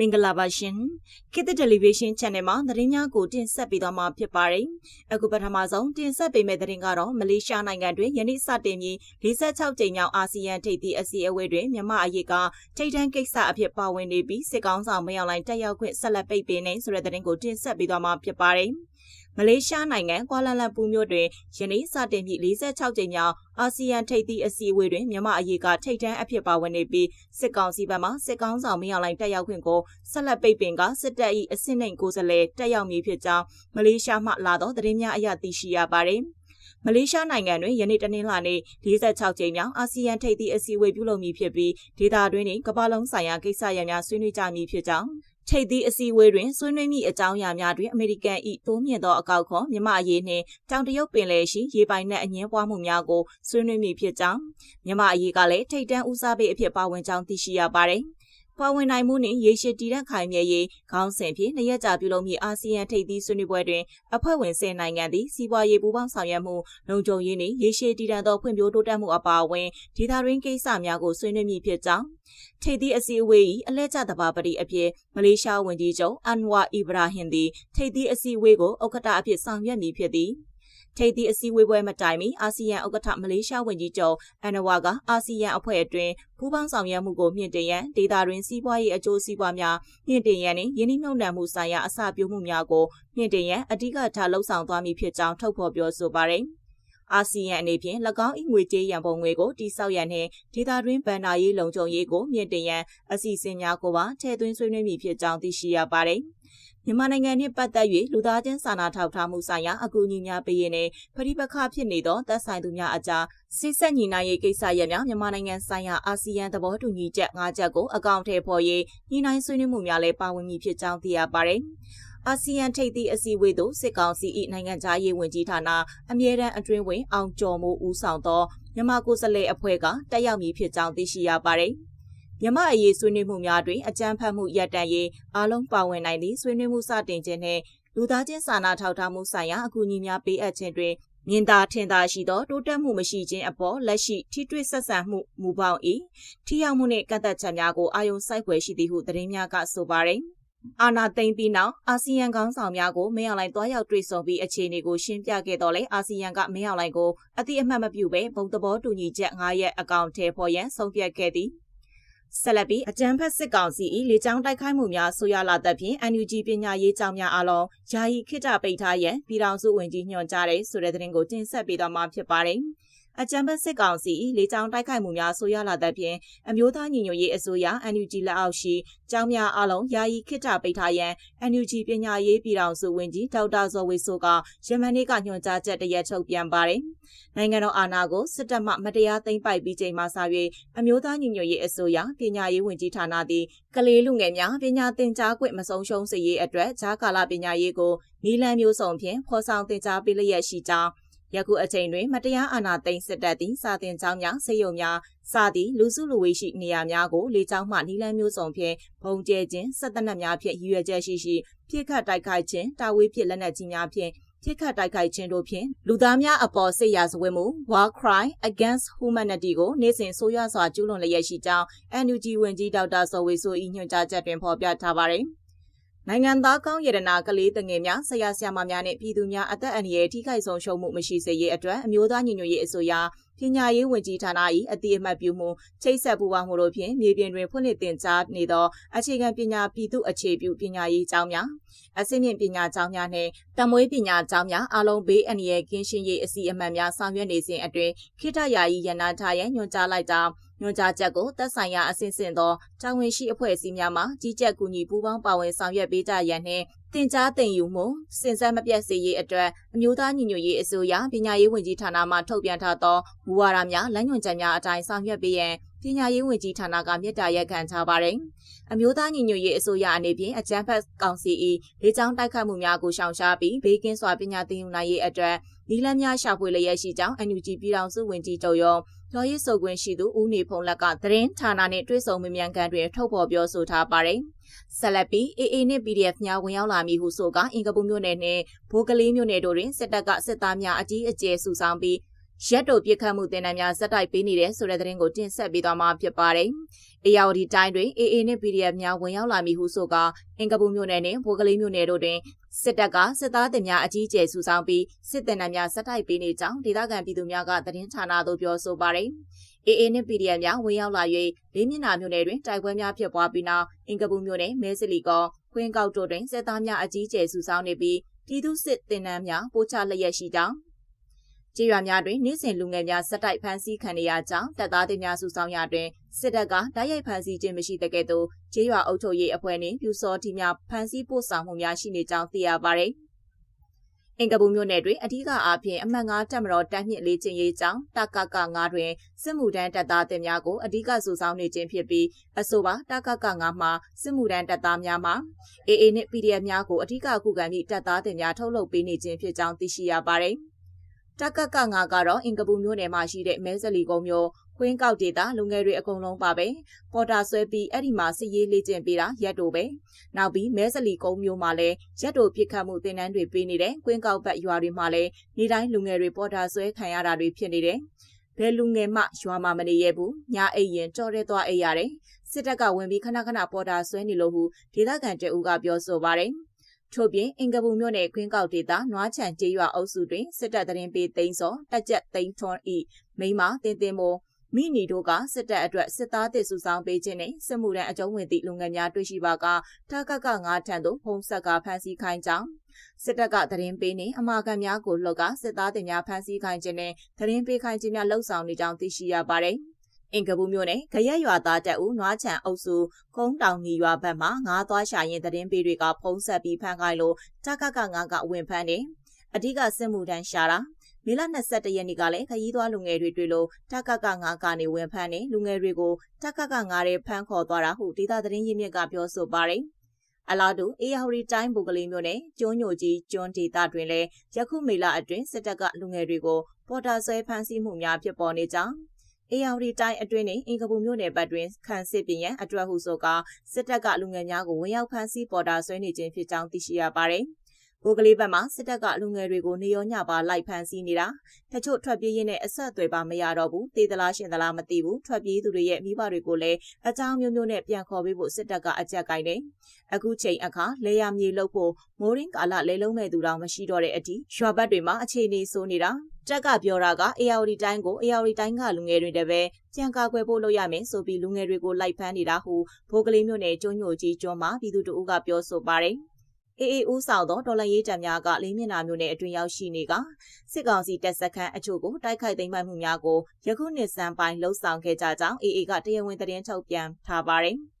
မင်္ဂလာပါရှင်ခေတ်သစ်တယ်လီဗီရှင်း channel မှာသတင်းများကိုတင်ဆက်ပေးသွားမှာဖြစ်ပါတယ်အခုပထမဆုံးတင်ဆက်ပေးမယ့်သတင်းကတော့မလေးရှားနိုင်ငံတွင်ယနေ့စတင်ပြီး46ကြိမ်မြောက်အာဆီယံထိပ်သီးအစည်းအဝေးတွင်မြန်မာအရေးကထိပ်တန်းကိစ္စအဖြစ်ပါဝင်နေပြီးစစ်ကောင်းဆောင်မယောင်လိုင်းတက်ရောက်ခွင့်ဆက်လက်ပိတ်ပင်နေဆိုတဲ့သတင်းကိုတင်ဆက်ပေးသွားမှာဖြစ်ပါတယ် မလေးရှားနိုင်ငံကွာလာလမ်ပူမြို့တွင်ယနေ့စတင်ပြီး46ကြိမ်မြောက်အာဆီယံထိပ်သီးအစည်းအဝေးတွင်မြန်မာအရေးကထိပ်တန်းအဖြစ်ပါဝင်နေပြီးစစ်ကောင်စီဘက်မှစစ်ကောင်းဆောင်မင်းအောင်လှိုင်တက်ရောက်ခွင့်ကိုဆက်လက်ပိတ်ပင်ကစစ်တပ်၏အစင်းနှိမ်ကိုယ်စားလှယ်တက်ရောက်မည်ဖြစ်ကြောင်းမလေးရှားမှလာသောသတင်းများအရသိရှိရပါသည်မလေးရှားနိုင်ငံတွင်ယနေ့တနင်္လာနေ့46ကြိမ်မြောက်အာဆီယံထိပ်သီးအစည်းအဝေးပြုလုပ်မည်ဖြစ်ပြီးဒေသတွင်းနှင့်ကမ္ဘာလုံးဆိုင်ရာကိစ္စရပ်များဆွေးနွေးကြမည်ဖြစ်ကြောင်း ထိပ်သီးအစည်းအဝေးတွင်ဆွေးနွေးမိအကြောင်းအရာများတွင်အမေရိကန်၏တိုးမြင့်သောအကောက်ခွန်မြမအရေးနှင့်တောင်တရုတ်ပင်လယ်ရှိရေပိုင်နက်အငင်းပွားမှုများကိုဆွေးနွေးမိဖြစ်ကြောင်းမြမအရေးကလည်းထိပ်တန်းဦးစားပေးအဖြစ်ပါဝင်ကြောင်းသိရှိရပါသည် ပါဝင်နိုင်မှုနှင့်ရေရှည်တည်တဲ့ခိုင်မြဲရေးခေါင်းစဉ်ဖြင့်နှစ်ရက်ကြာပြုလုပ်မည့်အာဆီယံထိပ်သီးဆွေးနွေးပွဲတွင်အဖွဲ့ဝင်10နိုင်ငံသည်စီးပွားရေးပူးပေါင်းဆောင်ရွက်မှုလုံခြုံရေးနှင့်ရေရှည်တည်တံ့သောဖွံ့ဖြိုးတိုးတက်မှုအပါအဝင်ဒေသတွင်းကိစ္စများကိုဆွေးနွေးမည်ဖြစ်ကြောင်းထိပ်သီးအစည်းအဝေး၏အလဲကျသဘာပတိအဖြစ်မလေးရှားဝန်ကြီးချုပ်အန်ဝါအီဘရာဟင်သည်ထိပ်သီးအစည်းအဝေးကိုဥက္ကဋ္ဌအဖြစ်ဆောင်ရွက်မည်ဖြစ်သည် ထိပ်သီးအစည်းအဝေးပွဲမတိုင်မီအာဆီယံဥက္ကဋ္ဌမလေးရှားဝန်ကြီးချုပ်အန်နဝါကအာဆီယံအဖွဲ့အတွင်းပူးပေါင်းဆောင်ရွက်မှုကိုမြင့်တင်ရန်ဒေသတွင်းစီးပွားရေးအကျိုးစီးပွားများမြင့်တင်ရန်နှင့်ယင်းနှိမ့်နှံမှုဆိုင်ရာအစပြုမှုများကိုမြင့်တင်ရန်အဓိကထားလှုံ့ဆော်သွားမည်ဖြစ်ကြောင်းထုတ်ဖော်ပြောဆိုပါရယ်အာဆီယံအနေဖြင့်၎င်း၏ငွေကြေးရန်ပုံငွေကိုတိစောက်ရန်နှင့်ဒေသတွင်းဗန်နာရေးလုံခြုံရေးကိုမြင့်တင်ရန်အစီအစဉ်များကိုပါထည့်သွင်းဆွေးနွေးမည်ဖြစ်ကြောင်းသိရှိရပါတယ်။ မြန်မာနိုင်ငံနှင့်ပတ်သက်၍လူသားချင်းစာနာထောက်ထားမှုဆိုင်ရာအကူအညီများပေးရင်းနဲ့ပဋိပက္ခဖြစ်နေသောသက်ဆိုင်သူများအကြားစစ်ဆက်ညီနိုင်ရေးကိစ္စရပ်များမြန်မာနိုင်ငံဆိုင်ရာအာဆီယံသဘောတူညီချက်၅ချက်ကိုအကောင့်ထဲပေါ်ရေးညီနိုင်ဆွေးနွေးမှုများလည်းပါဝင်မည်ဖြစ်ကြောင်းသိရပါတယ်။အာဆီယံထိပ်သီးအစည်းအဝေးသို့စစ်ကောင်စီ၏နိုင်ငံခြားရေးဝန်ကြီးဌာနအမြဲတမ်းအတွင်းဝင်အောင်ကျော်မိုးဦးဆောင်သောမြန်မာကိုယ်စားလှယ်အဖွဲ့ကတက်ရောက်မည်ဖြစ်ကြောင်းသိရှိရပါတယ်။ မြမအရေးဆွေးနွေးမှုများတွင်အကြမ်းဖက်မှုရပ်တန့်ရေးအားလုံးပါဝင်နိုင်သည့်ဆွေးနွေးမှုစတင်ခြင်းနှင့်လူသားချင်းစာနာထောက်ထားမှုဆိုင်ရာအကူအညီများပေးအပ်ခြင်းတွင်မြင်သာထင်သာရှိသောတိုးတက်မှုမရှိခြင်းအပေါ်လက်ရှိထိတွေ့ဆက်ဆံမှုမူပေါင်း၏ထိရောက်မှုနှင့်ကန့်သက်ချက်များကိုအာရုံစိုက်ဖွယ်ရှိသည်ဟုသတင်းများကဆိုပါရယ်အာနာသိမ့်ပြီးနောက်အာဆီယံခေါင်းဆောင်များကိုမင်းအောင်လှိုင်တွားရောက်တွေ့ဆုံပြီးအခြေအနေကိုရှင်းပြခဲ့တော့လေအာဆီယံကမင်းအောင်လှိုင်ကိုအတိအမှတ်မပြုဘဲဘုံသဘောတူညီချက်9ရက်အကောင့်ထဲပေါ်ရန်ဆုံးဖြတ်ခဲ့သည် ဆက်လက်ပြီးအကြံဖက်စစ်ကောင်စီ၏လေကြောင်းတိုက်ခိုက်မှုများဆိုရလာသဖြင့် NUG ပညာရေးကြောင်းများအလုံးယာယီခိတပိတ်ထားရန်ပြည်ထောင်စုဝန်ကြီးညွှန်ကြားတဲ့ဆိုတဲ့သတင်းကိုတင်ဆက်ပေးသွားမှာဖြစ်ပါတယ်။ အကြံဖက်စစ်ကောင်စီလေကြောင်းတိုက်ခိုက်မှုများဆိုရလာတဲ့ဖြင့်အမျိုးသားညီညွတ်ရေးအစိုးရ NUG လက်အောက်ရှိကျောင်းများအလုံးယာယီခိတပိတ်ထားရန် NUG ပညာရေးပြည်ထောင်စုဝန်ကြီးဒေါက်တာဇော်ဝေဆိုကယမန်နေ့ကညွှန်ကြားချက်တရက်ထုတ်ပြန်ပါတယ်။နိုင်ငံတော်အာဏာကိုစစ်တပ်မှမတရားသိမ်းပိုက်ပြီးချိန်မှစ၍အမျိုးသားညီညွတ်ရေးအစိုးရပညာရေးဝန်ကြီးဌာနသည်ကလေးလူငယ်များပညာသင်ကြားခွင့်မဆုံးရှုံးစေရေးအတွက်ဂျာကာလာပညာရေးကိုနီလန်မျိုးစုံဖြင့်ဖော်ဆောင်သင်ကြားပေးလျက်ရှိကြောင်း ယခုအချိန်တွင် မတရားအာဏာသိမ်းစစ်တပ်သည်စာတင်ကျောင်းများဆေးရုံများစသည့်လူစုလူဝေးရှိနေရာများကိုလေကြောင်းမှနီလန်းမျိုးစုံဖြင့်ဘုံကျဲခြင်းဆက်တနက်များဖြင့်ရည်ရွယ်ချက်ရှိရှိပြစ်ခတ်တိုက်ခိုက်ခြင်းတာဝေးဖြစ်လက်နက်ကြီးများဖြင့်ပြစ်ခတ်တိုက်ခိုက်ခြင်းတို့ဖြင့်လူသားများအပေါ်စစ်ရာဇဝတ်မှု war crime against humanity ကိုနေ့စဉ်ဆိုးရွားစွာကျူးလွန်လျက်ရှိကြောင်း NUG ဝန်ကြီးဒေါက်တာစောဝေဆို၏ညွှန်ကြားချက်တွင်ဖော်ပြထားပါသည် နိုင်ငံသားကောင်းရတနာကလေးတငယ်များဆရာဆရာမများနဲ့ပြည်သူများအသက်အန္တရာယ်ထိခိုက်ဆုံးရှုံးမှုမရှိစေရေးအတွက်အမျိုးသားညီညွတ်ရေးအစိုးရပညာရေးဝန်ကြီးဌာန၏အတိအမှတ်ပြုမှုချိတ်ဆက်ပူးပေါင်းမှုတို့ဖြင့်မြေပြင်တွင်ဖွင့်လှစ်တင်ကြားနေသောအခြေခံပညာပြည်သူအခြေပြုပညာရေးကျောင်းများအဆင့်မြင့်ပညာကျောင်းများနှင့်တမွေးပညာကျောင်းများအလုံးဘေးအန္တရာယ်ကင်းရှင်းရေးအစီအမံများဆောင်ရွက်နေစဉ်အတွင်းခိတယာယီရန်နာထားရန်ညွှန်ကြားလိုက်ကြောင်း ညွှန်ကြားချက်ကိုသက်ဆိုင်ရာအဆင့်ဆင့်သောတာဝန်ရှိအဖွဲ့အစည်းများမှကြီးကြပ်ကူညီပူးပေါင်းပါဝင်ဆောင်ရွက်ပေးကြရန်နှင့်တင် जा တင်ယူမှုစင်စက်မပြတ်စေရေးအတွက်အမျိုးသားညီညွတ်ရေးအစိုးရပညာရေးဝန်ကြီးဌာနမှထုတ်ပြန်ထားသောမူဝါဒများလမ်းညွှန်ချက်များအတိုင်းဆောင်ရွက်ပေးရန်ပညာရေးဝန်ကြီးဌာနကမြစ်တာရက်ခံထားပါတယ်။အမျိုးသားညီညွတ်ရေးအစိုးရအနေဖြင့်အကြံဖက်ကောင်စီ၏လေကြောင်းတိုက်ခတ်မှုများကိုရှောင်ရှားပြီးဘေးကင်းစွာပညာသင်ယူနိုင်ရေးအတွက်နီလန်းများရှာဖွေလျက်ရှိကြောင်း NUG ပြည်ထောင်စုဝန်ကြီးချုပ်ရုံး လော်ရေးစုပ်ကွင်းရှိသူဦးနေဖုံလက်ကသတင်းဌာနနဲ့တွေ့ဆုံမေးမြန်းခန်းတွင်ထုတ်ဖော်ပြောဆိုထားပါတယ်။ဆက်လက်ပြီး AA နဲ့ PDF များဝင်ရောက်လာမည်ဟုဆိုကအင်ကပူမြို့နယ်နဲ့ဘိုးကလေးမြို့နယ်တို့တွင်စစ်တပ်ကစစ်သားများအကြီးအကျယ်စုဆောင်းပြီး ရက်တို့ပြစ်ခတ်မှုတင်နန်းများဇက်တိုက်ပေးနေတဲ့ဆိုတဲ့သတင်းကိုတင်ဆက်ပေးသွားမှာဖြစ်ပါတယ်။အေယာဝတီတိုင်းတွင် AA နှင့် PDF များဝင်ရောက်လာမည်ဟုဆိုကာအင်ကပူမြို့နယ်နှင့်ဘိုကလေးမြို့နယ်တို့တွင်စစ်တပ်ကစစ်သားတင်များအကြီးအကျယ်စုဆောင်ပြီးစစ်တင်နန်းများဇက်တိုက်ပေးနေကြောင်းဒေသခံပြည်သူများကသတင်းဌာနသို့ပြောဆိုပါတယ်။ AA နှင့် PDF များဝင်ရောက်လာ၍လေးမျက်နှာမြို့နယ်တွင်တိုက်ပွဲများဖြစ်ပွားပြီးနောက်အင်ကပူမြို့နယ်မဲစလီကောခွင်းကောက်တို့တွင်စစ်သားများအကြီးအကျယ်စုဆောင်နေပြီးပြည်သူစစ်တင်နန်းများပို့ချလျက်ရှိကြောင်း ကြေးရွာများတွင်နေ့စဉ်လူငယ်များစက်တိုက်ဖမ်းဆီးခံနေရကြောင်းတပ်သားတွေများစုဆောင်ရာတွင်စစ်တပ်ကတိုက်ရိုက်ဖမ်းဆီးခြင်းမရှိတဲ့ကဲ့သို့ကြေးရွာအုပ်ချုပ်ရေးအဖွဲ့နှင့်ပြူစောတီများဖမ်းဆီးပို့ဆောင်မှုများရှိနေကြောင်းသိရပါသည်အင်ကပူမြို့နယ်တွင်အ धिक အားဖြင့်အမှတ်၅တက်မတော်တန်းမြင့်လေးချင်းရေးကြောင်းတကက9တွင်စစ်မှုထမ်းတပ်သားတင်များကိုအ धिक စုဆောင်းနေခြင်းဖြစ်ပြီးအဆိုပါတကက9မှာစစ်မှုထမ်းတပ်သားများမှာ AA နှင့် PDF များကိုအ धिक ခုခံပြီးတပ်သားတင်များထုတ်လုပ်ပေးနေခြင်းဖြစ်ကြောင်းသိရှိရပါသည်။ တကကငါကတော့အင်ကပူမြို့နယ်မှာရှိတဲ့မဲစလီကုန်းမြို့ခွင်းကောက်ဒေတာလူငယ်တွေအကုန်လုံးပါပဲပေါ်တာဆွဲပြီးအဲ့ဒီမှာစစ်ရေးလေ့ကျင့်ပေးတာရက်တို့ပဲနောက်ပြီးမဲစလီကုန်းမြို့မှာလည်းရက်တို့ပြစ်ခတ်မှုတင်နန်းတွေပေးနေတယ်ခွင်းကောက်ဘက်ရွာတွေမှာလည်းနေတိုင်းလူငယ်တွေပေါ်တာဆွဲခံရတာတွေဖြစ်နေတယ်ဘယ်လူငယ်မှရွာမှာမနေရဘူးညာအိတ်ရင်ကြော်ရဲသွားအိတ်ရတယ်စစ်တပ်ကဝင်ပြီးခဏခဏပေါ်တာဆွဲနေလို့ဟုဒေသခံတအူကပြောဆိုပါတယ် ထို့ပြင်အင်ကပူမြို့နယ်ခွင်းကောက်ဒေသနွားချံကျေးရွာအုပ်စုတွင်စစ်တပ်တရင်ပေးသိန်းစောတက်ကြက်သိန်းထွန်းဤမိမတင်တင်မိုးမိနီတို့ကစစ်တပ်အတွက်စစ်သားတစ်စုဆောင်ပေးခြင်းနဲ့စစ်မှုထမ်းအကျုံးဝင်သည့်လူငယ်များတွေ့ရှိပါကတာကက9ထံသို့ဖုံးဆက်ကဖမ်းဆီးခိုင်းကြောင်းစစ်တပ်ကသတင်းပေးနေအမာခံများကိုလှုပ်ကစစ်သားတင်များဖမ်းဆီးခိုင်းခြင်းနဲ့သတင်းပေးခိုင်းခြင်းများလှုပ်ဆောင်နေကြောင်းသိရှိရပါတယ်။ အင်ကဘူးမြို့နယ်ခရက်ရွာသားတက်ဦးနွားချံအုပ်စုကုန်းတောင်ကြီးရွာဘက်မှာငါးသွားရှာရင်သတင်းပေးတွေကဖုံးဆက်ပြီးဖမ်းခိုင်းလို့တကကငါကဝင်ဖမ်းတယ်။အဓိကစစ်မှုထမ်းရှာတာမေလ22ရက်နေ့ကလည်းခရီးသွားလူငယ်တွေတွေ့လို့တကကငါကနေဝင်ဖမ်းတယ်လူငယ်တွေကိုတကကငါတွေဖမ်းခေါ်သွားတာဟုဒေသသတင်းရင်းမြစ်ကပြောဆိုပါတယ်။အလားတူအေယာဟူရီတိုင်းဘူကလေးမြို့နယ်ကျွန်းညိုကြီးကျွန်းဒေသတွင်လည်းယခုမေလအတွင်းစစ်တပ်ကလူငယ်တွေကိုပေါ်တာဆွဲဖမ်းဆီးမှုများဖြစ်ပေါ်နေကြောင်း အေယာဝတီတိုင်းအတွင်းနှင့်အင်ကပူမြို့နယ်ဘက်တွင်ခံစစ်ပြင်ရန်အတွက်ဟုဆိုကာစစ်တပ်ကလူငယ်များကိုဝင်ရောက်ဖမ်းဆီးပေါ်တာဆွဲနေခြင်းဖြစ်ကြောင်းသိရှိရပါသည်။ဘိုးကလေးဘက်မှာစစ်တပ်ကလူငယ်တွေကိုနေရောညပါလိုက်ဖမ်းဆီးနေတာတချို့ထွက်ပြေးရင်းနဲ့အဆက်အသွယ်ပါမရတော့ဘူးတေးသလားရှင်သလားမသိဘူးထွက်ပြေးသူတွေရဲ့မိဘတွေကိုလည်းအကြောင်းမျိုးမျိုးနဲ့ပြန်ခေါ်ပေးဖို့စစ်တပ်ကအကြက်ကိုင်းတယ်အခုချိန်အခါလေယာမြေလုတ်ဖို့မိုးရင်းကာလလေလုံးမဲ့သူတောင်မရှိတော့တဲ့အထိရွာဘက်တွေမှာအခြေအနေဆိုးနေတာ တက်ကပြောတာက ARD တိုင်းကို ARD တိုင်းကလူငယ်တွေတပဲကြံကာကွယ်ဖို့လုပ်ရမယ်ဆိုပြီးလူငယ်တွေကိုလိုက်ဖမ်းနေတာဟုဘိုးကလေးမျိုးနယ်ကျွန်းညိုကြီးကျွန်းမှာပြည်သူတို့ကပြောဆိုပါတယ်အေးအေးဦးဆောင်သောဒေါ်လာရေးတံများကလေးမျက်နှာမျိုးနဲ့အတွင်ရောက်ရှိနေကစစ်ကောင်စီတပ်စခန်းအချို့ကိုတိုက်ခိုက်သိမ်းပိုက်မှုများကိုယခုနှစ်စံပိုင်းလှုပ်ဆောင်ခဲ့ကြကြောင်းအေးအေးကတရားဝင်သတင်းထုတ်ပြန်ထားပါတယ်။